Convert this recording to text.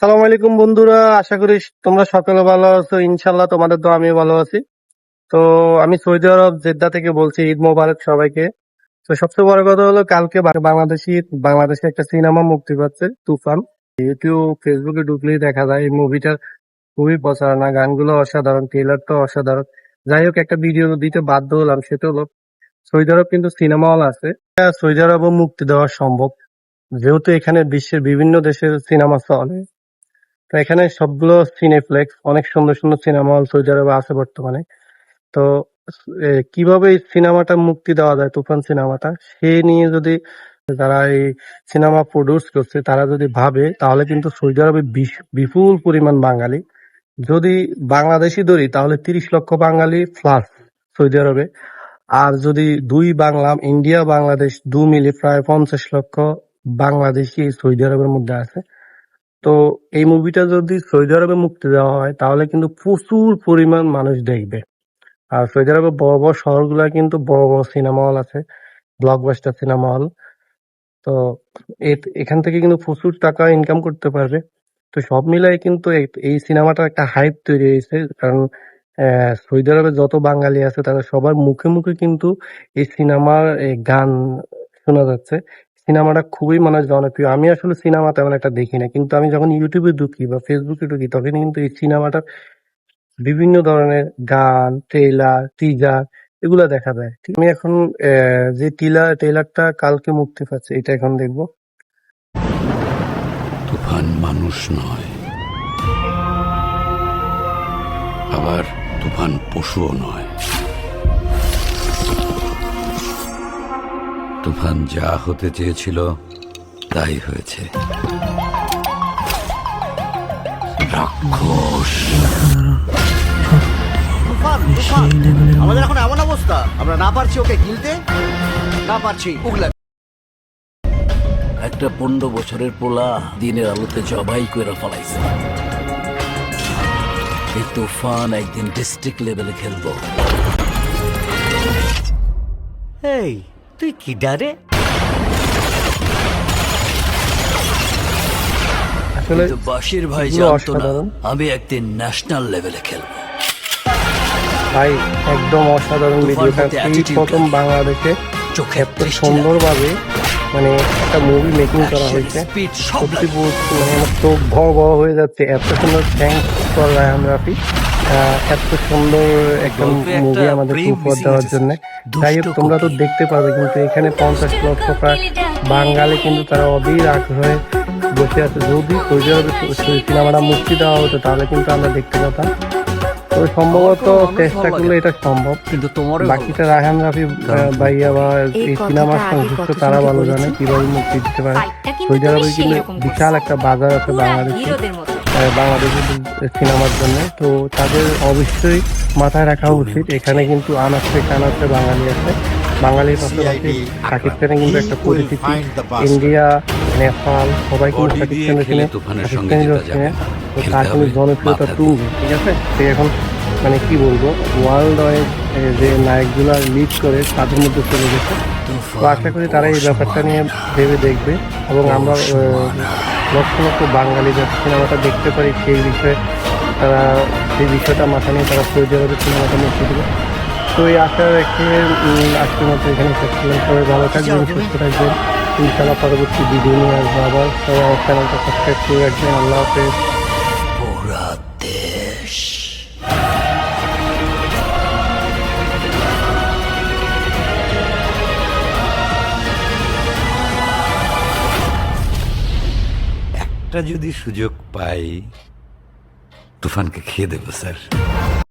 আসসালামু আলাইকুম বন্ধুরা, আশা করি তোমরা সকলে ভালো আছো। ইনশাল্লাহ তোমাদের তো আমি ভালো আছি। তো আমি সৌদি আরব জেদ্দা থেকে বলছি, ঈদ মোবারক সবাইকে। তো সবচেয়ে বড় কথা হলো, কালকে বাংলাদেশি বাংলাদেশে একটা সিনেমা মুক্তি পাচ্ছে, তুফান। ইউটিউব, ফেসবুকে ঢুকলেই দেখা যায়, এই মুভিটার খুবই প্রচারণা। গানগুলো অসাধারণ ট্রেলার তো অসাধারণ। যাই হোক, একটা ভিডিও দিতে বাধ্য হলাম সেটা হলো, সৌদি আরব কিন্তু সিনেমা হল আছে সৌদি আরবও মুক্তি দেওয়া সম্ভব। যেহেতু এখানে বিশ্বের বিভিন্ন দেশের সিনেমা চলে তো এখানে সবগুলো সিনেপ্লেক্স অনেক সুন্দর সুন্দর সিনেমা হল সৌদি আরবে আছে বর্তমানে। তো কীভাবে এই সিনেমাটা মুক্তি দেওয়া যায়, তুফান সিনেমাটা সে নিয়ে যদি যারা এই সিনেমা প্রডিউস করছে, তারা যদি ভাবে, তাহলে কিন্তু সৌদি আরবে বিপুল পরিমাণ বাঙালি। যদি বাংলাদেশি ধরি, তাহলে তিরিশ লক্ষ বাঙালি প্লাস সৌদি আরবে আর যদি দুই বাংলা ইন্ডিয়া বাংলাদেশ দু মিলে প্রায় পঞ্চাশ লক্ষ বাংলাদেশি সৌদি আরবের মধ্যে আছে। তো এই মুভিটা যদি সৌদি আরবে মুক্তি দেওয়া হয়, তাহলে কিন্তু প্রচুর পরিমাণ মানুষ দেখবে। আর সৌদি আরবে বড় বড় শহরগুলো কিন্তু বড় বড় সিনেমা হল আছে ব্লকবাস্টার সিনেমা হল তো এখান থেকে কিন্তু প্রচুর টাকা ইনকাম করতে পারবে। তো সব মিলাই কিন্তু এই- এই সিনেমাটা একটা হাইপ তৈরি হয়েছে। কারণ সৌদি আরবে যত বাঙালি আছে তাদের সবার মুখে মুখে কিন্তু এই সিনেমার গান শোনা যাচ্ছে। সিনেমাটা খুবই মানে জনপ্রিয়। আমি আসলে সিনেমা তেমন একটা দেখি না, কিন্তু আমি যখন ইউটিউবে ঢুকি বা ফেসবুকে ঢুকি তখন কিন্তু এই সিনেমাটার বিভিন্ন ধরনের গান ট্রেলার টিজার এগুলা দেখা ঠিক আমি এখন যে টিলার ট্রেলারটা কালকে মুক্তি পাচ্ছে, এটা এখন দেখব। তুফান মানুষ নয়। আবার তুফান পশুও নয়। তুফান যা হতে চেয়েছিল তাই হয়েছে। রাক্ষস! তুফান তুফান আমাদের এখন এমন অবস্থা আমরা না পারছি ওকে গিলতে না পারছি উগলা। একটা পনেরো বছরের পোলা দিনের আলোতে জবাই করে ফলাইছে। এই তুফান একদিন ডিস্ট্রিক্ট লেভেলে খেলব। এই তুই কি ডারে? আসলে বাসির ভাই জানতো না আমি একদিন ন্যাশনাল লেভেলে খেলব। ভাই একদম অসাধারণ ভিডিওটা এই প্রথম বাংলাদেশে চোখে এত সুন্দরভাবে মানে একটা মুভি মেকিং করা হয়েছে। সত্যি বলছি মানে আমার চোখ ভর ভর হয়ে যাচ্ছে। এত সুন্দর থ্যাংকস ফর রায়হান রাফি। এত সুন্দর একটা গল্পে মুভি আমাদের উপহার দেওয়ার জন্য। যাই হোক তোমরা তো দেখতে পাবে কিন্তু এখানে পঞ্চাশ লক্ষ প্রায় বাঙালি কিন্তু তারা অধীর আগ্রহে বসে আছে। যদি সিনেমাটা মুক্তি দেওয়া হতো তাহলে কিন্তু আমরা দেখতে পেতাম তো সম্ভবত চেষ্টা করলে এটা সম্ভব। কিন্তু তোমার বাকিটা রায়হান রাফি ভাইয়া বা এই সিনেমার সংশ্লিষ্ট তারা ভালো জানে কীভাবে মুক্তি দিতে পারে। কিন্তু সৌদি আরবে কিন্তু বিশাল একটা বাজার আছে বাংলাদেশে। বাংলাদেশের সিনেমার জন্য। তো তাদের অবশ্যই মাথায় রাখা উচিত। এখানে কিন্তু আনাচে কানাচে বাঙালি আছে। বাঙালির পাশাপাশি পাকিস্তানে কিন্তু একটা পরিচিতি। ইন্ডিয়া নেপাল সবাই কিন্তু পাকিস্তানের সিনে তুফানের পাকিস্তানি সিনে তো তার কিন্তু জনপ্রিয়তা তুলবে ঠিক আছে? সে এখন মানে কি বলব? ওয়ার্ল্ড ওয়াইড যে নায়কগুলা লিড করে তাদের মধ্যে চলে গেছে। তো আশা করি তারা এই ব্যাপারটা নিয়ে ভেবে দেখবে। এবং আমরা লক্ষ লক্ষ বাঙালি যাতে সিনেমাটা দেখতে পারি সেই বিষয়ে তারা সেই বিষয়টা মাথা নিয়ে তারা আরবের সিনেমাটা নিয়ে দেবে তো এই আশা রেখে আজকের মতো এখানে শেষ করলাম। সবাই ভালো থাকবেন সুস্থ থাকবেন। ইনশাল্লাহ পরবর্তী ভিডিও নিয়ে আসব আবার। সবাই চ্যানেলটা সাবস্ক্রাইব করে রাখবেন। আল্লাহ হাফেজ। একটা যদি সুযোগ পাই তুফানকে খেয়ে দেবো স্যার।